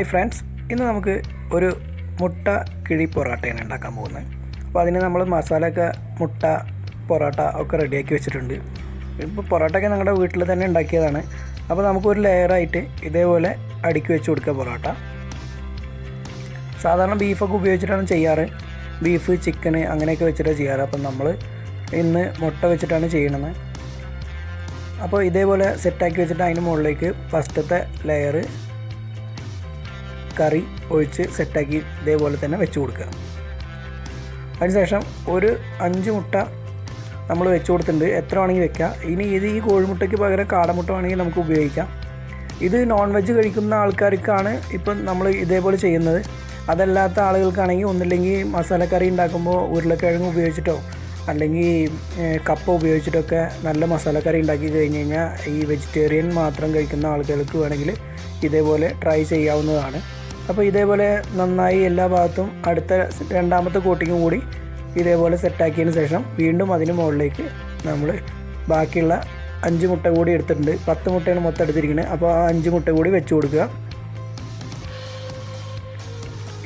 Hi friends ഇന്ന് നമുക്ക് ഒരു മുട്ട കിഴി പൊറോട്ടയാണ് ഉണ്ടാക്കാൻ പോകുന്നത്. അപ്പോൾ അതിന് നമ്മൾ മസാലയൊക്കെ മുട്ട പൊറോട്ട ഒക്കെ റെഡിയാക്കി വെച്ചിട്ടുണ്ട്. ഇപ്പോൾ പൊറോട്ടയൊക്കെ ഞങ്ങളുടെ വീട്ടിൽ തന്നെ ഉണ്ടാക്കിയതാണ്. അപ്പോൾ നമുക്കൊരു ലെയറായിട്ട് ഇതേപോലെ അടുക്കി വെച്ച് കൊടുക്കുക പൊറോട്ട. സാധാരണ ബീഫൊക്കെ ഉപയോഗിച്ചിട്ടാണ് ചെയ്യാറ്. ബീഫ് ചിക്കന് അങ്ങനെയൊക്കെ വെച്ചിട്ടാണ് ചെയ്യാറ്. അപ്പം നമ്മൾ ഇന്ന് മുട്ട വെച്ചിട്ടാണ് ചെയ്യണത്. അപ്പോൾ ഇതേപോലെ സെറ്റാക്കി വെച്ചിട്ട് അതിന് മുകളിലേക്ക് ഫസ്റ്റത്തെ ലെയർ കറി ഒഴിച്ച് സെറ്റാക്കി ഇതേപോലെ തന്നെ വെച്ച് കൊടുക്കുക. അതിനുശേഷം ഒരു അഞ്ച് മുട്ട നമ്മൾ വെച്ച് കൊടുത്തിട്ടുണ്ട്. എത്ര വേണമെങ്കിൽ വെക്കാം. ഇനി ഇത് ഈ കോഴിമുട്ടയ്ക്ക് പകരം കാടമുട്ട വേണമെങ്കിൽ നമുക്ക് ഉപയോഗിക്കാം. ഇത് നോൺ വെജ് കഴിക്കുന്ന ആൾക്കാർക്കാണ് ഇപ്പം നമ്മൾ ഇതേപോലെ ചെയ്യുന്നത്. അതല്ലാത്ത ആളുകൾക്കാണെങ്കിൽ ഒന്നില്ലെങ്കിൽ മസാലക്കറി ഉണ്ടാക്കുമ്പോൾ ഉരുളക്കിഴങ്ങ് ഉപയോഗിച്ചിട്ടോ അല്ലെങ്കിൽ കപ്പ ഉപയോഗിച്ചിട്ടൊക്കെ നല്ല മസാലക്കറി ഉണ്ടാക്കി കഴിഞ്ഞ് കഴിഞ്ഞാൽ ഈ വെജിറ്റേറിയൻ മാത്രം കഴിക്കുന്ന ആളുകൾക്ക് വേണമെങ്കിൽ ഇതേപോലെ ട്രൈ ചെയ്യാവുന്നതാണ്. അപ്പോൾ ഇതേപോലെ നന്നായി എല്ലാ ഭാഗത്തും അടുത്ത രണ്ടാമത്തെ കോട്ടിങ്ങും കൂടി ഇതേപോലെ സെറ്റാക്കിയതിന് ശേഷം വീണ്ടും അതിന് മുകളിലേക്ക് നമ്മൾ ബാക്കിയുള്ള അഞ്ച് മുട്ട കൂടി എടുത്തിട്ടുണ്ട്. പത്ത് മുട്ടയാണ് മൊത്തം എടുത്തിരിക്കുന്നത്. അപ്പോൾ ആ അഞ്ച് മുട്ട കൂടി വെച്ച് കൊടുക്കുക.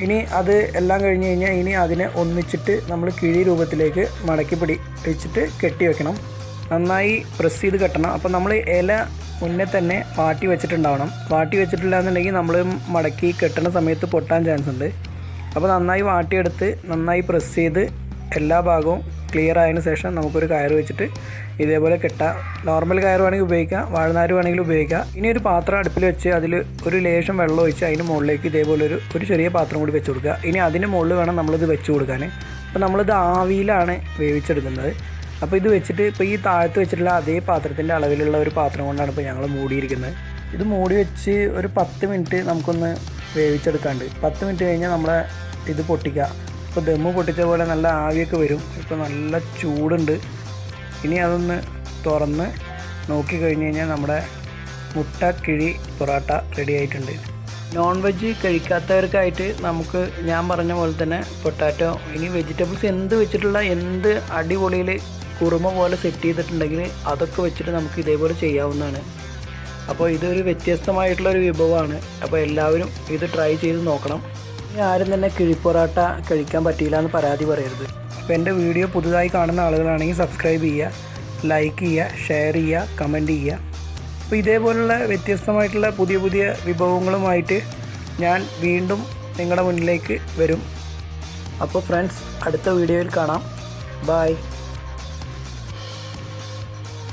ഇനി അത് എല്ലാം കഴിഞ്ഞ് കഴിഞ്ഞാൽ ഇനി അതിനെ ഒന്നിച്ചിട്ട് നമ്മൾ കിഴി രൂപത്തിലേക്ക് മടക്കി പിടി വെച്ചിട്ട് കെട്ടി വെക്കണം. നന്നായി പ്രസ് ചെയ്ത് കെട്ടണം. അപ്പോൾ നമ്മൾ ഇല മുന്നേ തന്നെ വാട്ടി വെച്ചിട്ടുണ്ടാവണം. വാട്ടി വെച്ചിട്ടില്ല എന്നുണ്ടെങ്കിൽ നമ്മൾ മടക്കി കെട്ടണ സമയത്ത് പൊട്ടാൻ ചാൻസ് ഉണ്ട്. അപ്പോൾ നന്നായി വാട്ടിയെടുത്ത് നന്നായി പ്രസ് ചെയ്ത് എല്ലാ ഭാഗവും ക്ലിയർ ആയതിനു ശേഷം നമുക്കൊരു കയർ വെച്ചിട്ട് ഇതേപോലെ കെട്ടാം. നോർമൽ കയർ വേണമെങ്കിൽ ഉപയോഗിക്കാം. വാഴനാര് വേണമെങ്കിൽ ഉപയോഗിക്കാം. ഇനി ഒരു പാത്രം അടുപ്പിൽ വെച്ച് അതിൽ ഒരു ലേശം വെള്ളം ഒഴിച്ച് അതിന് മുകളിലേക്ക് ഇതേപോലെ ഒരു ഒരു ചെറിയ പാത്രം കൂടി വെച്ച് കൊടുക്കുക. ഇനി അതിന് മുകളിൽ വേണം നമ്മളിത് വെച്ച് കൊടുക്കാൻ. അപ്പോൾ നമ്മളിത് ആവിയിലാണ് വേവിച്ചെടുക്കുന്നത്. അപ്പോൾ ഇത് വെച്ചിട്ട് ഇപ്പോൾ ഈ താഴത്ത് വെച്ചിട്ടുള്ള അതേ പാത്രത്തിന്റെ അളവിലുള്ള ഒരു പാത്രം കൊണ്ടാണ് ഇപ്പോൾ ഞങ്ങൾ മൂടിയിരിക്കുന്നത്. ഇത് മൂടി വെച്ച് ഒരു പത്ത് മിനിറ്റ് നമുക്കൊന്ന് വേവിച്ചെടുക്കാണ്ട്. പത്ത് മിനിറ്റ് കഴിഞ്ഞാൽ നമ്മളെ ഇത് പൊട്ടിക്കുക. ഇപ്പോൾ ദമ്മ് പൊട്ടിച്ച പോലെ നല്ല ആവിയൊക്കെ വരും. ഇപ്പോൾ നല്ല ചൂടുണ്ട്. ഇനി അതൊന്ന് തുറന്ന് നോക്കി കഴിഞ്ഞ് കഴിഞ്ഞാൽ നമ്മുടെ മുട്ട കിഴി പൊറോട്ട റെഡി ആയിട്ടുണ്ട്. നോൺ വെജ് കഴിക്കാത്തവർക്കായിട്ട് നമുക്ക് ഞാൻ പറഞ്ഞ പോലെ തന്നെ പൊട്ടാറ്റോ ഇനി വെജിറ്റബിൾസ് എന്ത് വെച്ചിട്ടുള്ള എന്ത് അടിപൊളിയിൽ കുറുമ പോലെ സെറ്റ് ചെയ്തിട്ടുണ്ടെങ്കിൽ അതൊക്കെ വെച്ചിട്ട് നമുക്ക് ഇതേപോലെ ചെയ്യാവുന്നതാണ്. അപ്പോൾ ഇതൊരു വ്യത്യസ്തമായിട്ടുള്ളൊരു വിഭവമാണ്. അപ്പോൾ എല്ലാവരും ഇത് ട്രൈ ചെയ്ത് നോക്കണം. ഇനി ആരും തന്നെ കിഴിപ്പൊറാട്ട കഴിക്കാൻ പറ്റിയില്ല എന്ന് പരാതി പറയരുത്. അപ്പോൾ എന്റെ വീഡിയോ പുതുതായി കാണുന്ന ആളുകളാണെങ്കിൽ സബ്സ്ക്രൈബ് ചെയ്യുക ലൈക്ക് ചെയ്യുക ഷെയർ ചെയ്യുക കമന്റ് ചെയ്യുക. അപ്പോൾ ഇതേപോലുള്ള വ്യത്യസ്തമായിട്ടുള്ള പുതിയ പുതിയ വിഭവങ്ങളുമായിട്ട് ഞാൻ വീണ്ടും നിങ്ങളുടെ മുന്നിലേക്ക് വരും. അപ്പോൾ ഫ്രണ്ട്സ് അടുത്ത വീഡിയോയിൽ കാണാം. ബായ്